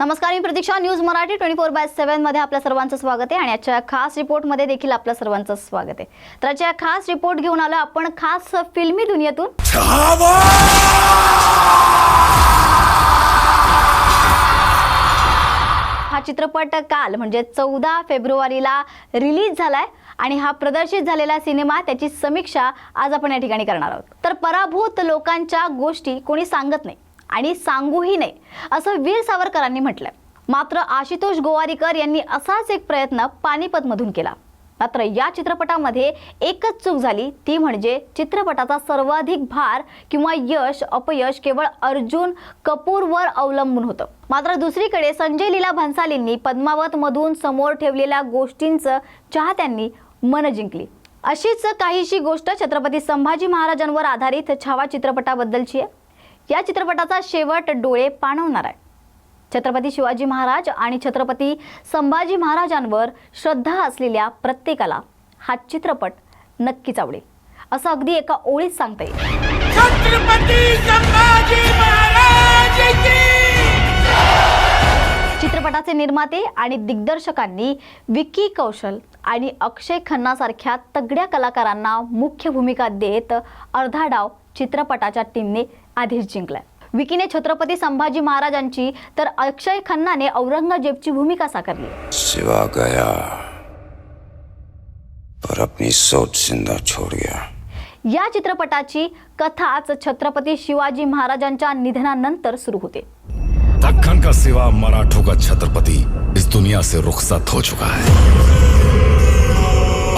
नमस्कार मी Pratiksha. News Marathi twenty four by सेव्हनमध्ये आपल्या सर्वांचं स्वागत आहे आणि आजच्या खास रिपोर्टमध्ये देखील आपल्या सर्वांचं स्वागत आहे. तर आजच्या खास रिपोर्ट घेऊन आलो आपण खास फिल्मी दुनियेतून. हा चित्रपट काल म्हणजे चौदा फेब्रुवारीला रिलीज झालाय आणि हा प्रदर्शित झालेला सिनेमा त्याची समीक्षा आज आपण या ठिकाणी करणार आहोत. तर पराभूत लोकांच्या गोष्टी कोणी सांगत नाही. आणि सांगूही नाही असं वीर सावरकरांनी म्हटलं मात्र आशुतोष गोवारीकर यांनी असाच एक प्रयत्न पानिपतमधून केला. मात्र या चित्रपटामध्ये एकच चूक झाली ती म्हणजे चित्रपटाचा सर्वाधिक भार किंवा यश अपयश केवळ अर्जुन कपूरवर अवलंबून होतं. मात्र दुसरीकडे संजय लीला भन्सालींनी पद्मावतमधून समोर ठेवलेल्या गोष्टींचं चाहत्यांनी मन जिंकली. अशीच काहीशी गोष्ट छत्रपती संभाजी महाराजांवर आधारित छावा चित्रपटाबद्दलची आहे. या चित्रपटाचा शेवट डोळे पाणवणार आहे. छत्रपती शिवाजी महाराज आणि छत्रपती संभाजी महाराजांवर श्रद्धा असलेल्या प्रत्येकाला हा चित्रपट नक्कीच आवडेल. असं अगदी एका ओळीत सांगता येईल. चित्रपटाचे निर्माते आणि दिग्दर्शकांनी विक्की कौशल आणि अक्षय खन्नासारख्या तगड्या कलाकारांना मुख्य भूमिका देत अर्धा डाव चित्रपटाच्या टीमने आधीच जिंकलाय. विकीने छत्रपती संभाजी महाराजांची तर अक्षय खन्नाने औरंगजेबची भूमिका साकारली. सिवा गया पर अपनी सोच जिंदा छोड़ गया. या चित्रपटाची कथाच छत्रपती शिवाजी महाराजांच्या निधनानंतर सुरू होते. दक्कन का सिवा मराठों का छत्रपति इस दुनिया से रुखसत हो चुका है.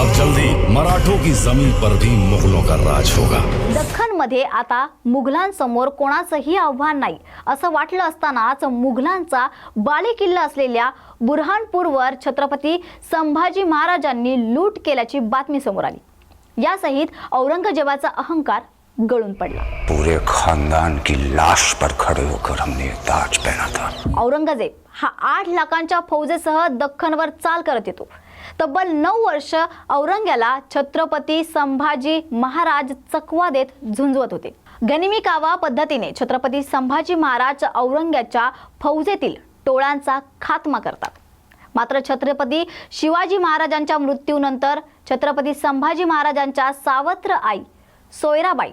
अब जल्दी मराठों की जमीन पर भी मुगलों का राज होगा। दख्खनमध्ये आता मुघलांसमोर कोणाचंही आव्हान नाही असं वाटलं असतानाच मुघलांचा बालेकिल्ला असलेल्या बुरहानपूरवर छत्रपती संभाजी महाराजांनी लूट केल्याची बातमी समोर आली. यासहित औरंगजेबाचा अहंकार गळून पडला. पूरे खानदान की लाश पर खड़े होकर हमने ताज पहना था। औरंगजेब हा आठ लाखांच्या फौजेसह दख्खनवर चाल करत येतो. तब्बल नऊ वर्ष औरंग्याला छत्रपती संभाजी महाराज चकवा देत झुंजवत होते. गनिमी कावा पद्धतीने छत्रपती संभाजी महाराज औरंग्याच्या फौजेतील टोळांचा खात्मा करतात. मात्र छत्रपती शिवाजी महाराजांच्या मृत्यूनंतर छत्रपती संभाजी महाराजांच्या सावत्र आई सोयराबाई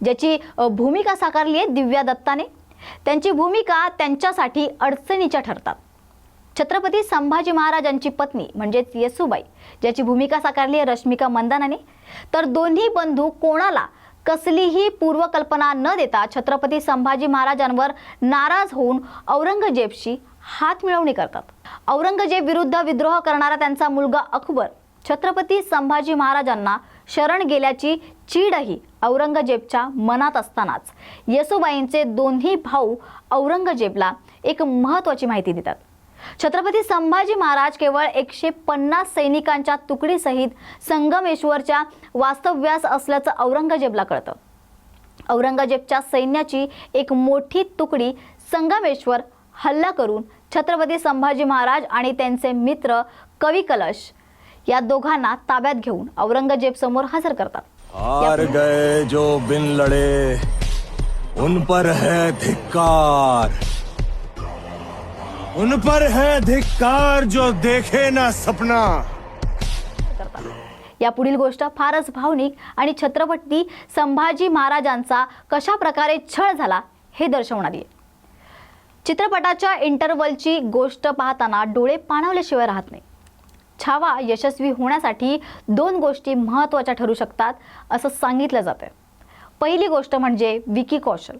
ज्याची भूमिका साकारली आहे दिव्या दत्ताने त्यांची भूमिका त्यांच्यासाठी अडचणीच्या ठरतात. छत्रपती संभाजी महाराजांची पत्नी म्हणजेच येसूबाई ज्याची भूमिका साकारली आहे रश्मिका मंदानाने तर दोन्ही बंधू कोणाला कसलीही पूर्वकल्पना न देता छत्रपती संभाजी महाराजांवर नाराज होऊन औरंगजेबशी हात मिळवणी करतात. औरंगजेब विरुद्ध विद्रोह करणारा त्यांचा मुलगा अकबर छत्रपती संभाजी महाराजांना शरण गेल्याची चीडही औरंगजेबच्या मनात असतानाच. येसुबाईंचे दोन्ही भाऊ औरंगजेबला एक महत्त्वाची माहिती देतात. छत्रपती संभाजी महाराज केवळ एकशे पन्नास सैनिकांच्या तुकडीसहित संगमेश्वरच्या वास्तव्यास असल्याचं औरंगजेबला कळतं. औरंगजेबच्या सैन्याची एक मोठी तुकडी संगमेश्वर हल्ला करून छत्रपती संभाजी महाराज आणि त्यांचे मित्र कवी कलश या दोघांना ताब्यात घेऊन औरंगजेब समोर हजर करतात. हार गए जो बिन लड़े उन पर है धिक्कार। उन पर है धिक्कार जो देखे ना सपना। या पुढील गोष्ट फारच भावनिक आणि छत्रपती संभाजी महाराजांचा कशा प्रकारे छळ झाला हे दर्शवणारी आहे चित्रपटाच्या इंटरवलची गोष्ट पाहताना डोळे पाणावल्याशिवाय राहत नाही. छावा यशस्वी होण्यासाठी दोन गोष्टी महत्त्वाच्या ठरू शकतात असं सांगितलं जातं पहिली गोष्ट म्हणजे विकी कौशल.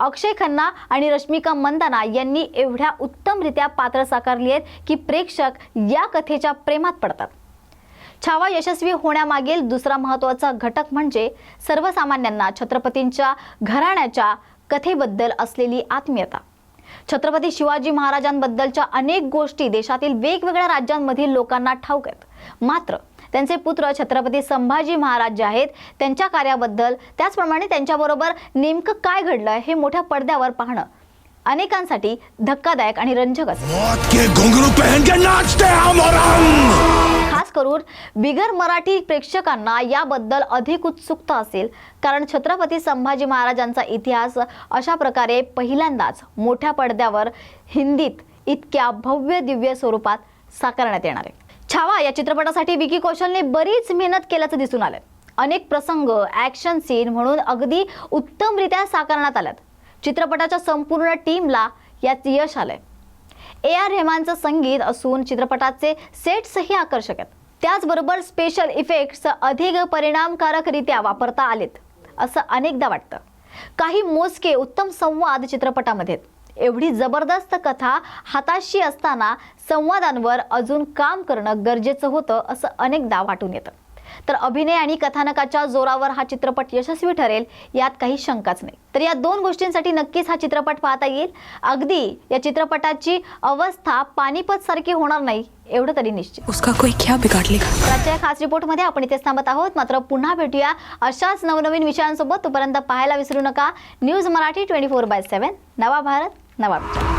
अक्षय खन्ना आणि रश्मिका मंदाना यांनी एवढ्या उत्तमरित्या पात्र साकारली आहेत की प्रेक्षक या कथेच्या प्रेमात पडतात. छावा यशस्वी होण्यामागील दुसरा महत्त्वाचा घटक म्हणजे सर्वसामान्यांना छत्रपतींच्या घराण्याच्या कथेबद्दल असलेली आत्मीयता. छत्रपती शिवाजी महाराजांबद्दलच्या अनेक गोष्टी देशातील वेगवेगळ्या राज्यांमधील लोकांना ठाऊक आहेत. मात्र त्यांचे पुत्र छत्रपती संभाजी महाराज जे आहेत त्यांच्या कार्याबद्दल त्याचप्रमाणे त्यांच्याबरोबर नेमकं काय घडलं हे मोठ्या पडद्यावर पाहणं अनेकांसाठी धक्कादायक आणि रंजक असतं करून बिगर मराठी प्रेक्षकांना याबद्दल अधिक उत्सुकता असेल. कारण छत्रपती संभाजी महाराजांचा इतिहास अशा प्रकारे पहिल्यांदाच मोठ्या पडद्यावर हिंदीत इतक्या भव्य दिव्य स्वरूपात साकारण्यात येणार आहे. छावा या चित्रपटासाठी विकी कौशलने बरीच मेहनत केल्याचं दिसून आलं अनेक प्रसंग ॲक्शन सीन म्हणून अगदी उत्तमरित्या साकारण्यात आल्यात. चित्रपटाच्या संपूर्ण टीमला यात यश आलंय. ए आर रेहमानचं संगीत असून चित्रपटाचे सेट्सही आकर्षक आहेत. त्याचबरोबर स्पेशल इफेक्ट्स अधिक परिणामकारकरित्या वापरता आलेत असं अनेकदा वाटतं. काही मोजके उत्तम संवाद चित्रपटामध्ये एवढी जबरदस्त कथा हाताशी असताना संवादांवर अजून काम करणं गरजेचं होतं असं अनेकदा वाटून येतं. तर अभिनय आणि कथानकाच्या जोरावर हा चित्रपट यशस्वी ठरेल यात काही शंकाच नाही. तर या दोन गोष्टींसाठी नक्कीच हा चित्रपट पाहता येईल. अगदी या चित्रपटाची अवस्था पानिपत सारखी होणार नाही एवढं तरी निश्चित. उसका कोई क्या बिगाड़ लेगा? आजच्या खास रिपोर्टमध्ये आपण इथेच थांबत आहोत. मात्र पुन्हा भेटूया अशाच नवनवीन विषयांसोबत. तोपर्यंत पाहायला विसरू नका. News Marathi twenty four by seven. नवा भारत नवा विचार.